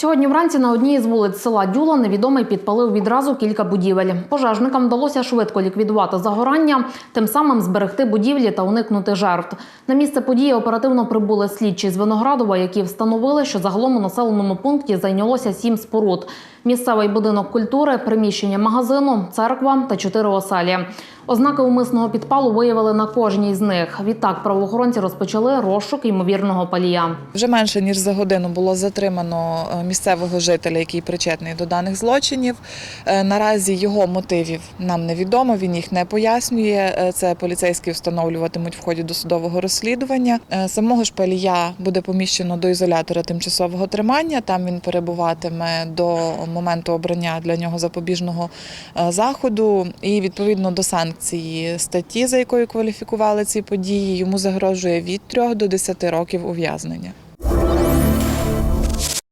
Сьогодні вранці на одній із вулиць села Дюла невідомий підпалив відразу кілька будівель. Пожежникам вдалося швидко ліквідувати загорання, тим самим зберегти будівлі та уникнути жертв. На місце події оперативно прибули слідчі з Виноградова, які встановили, що загалом у населеному пункті зайнялося сім споруд. Місцевий будинок культури, приміщення магазину, церква та чотири оселі. Ознаки умисного підпалу виявили на кожній з них. Відтак правоохоронці розпочали розшук ймовірного палія. Вже менше ніж за годину було затримано е, місцевого жителя, який причетний до даних злочинів. Е, Наразі його мотивів нам невідомо. Він їх не пояснює. Е, Це поліцейські встановлюватимуть в ході досудового розслідування. Е, Самого ж палія буде поміщено до ізолятора тимчасового тримання. Там він перебуватиме до моменту обрання для нього запобіжного заходу. І відповідно до санкції статті, за якою кваліфікували ці події, йому загрожує від 3 до 10 років ув'язнення.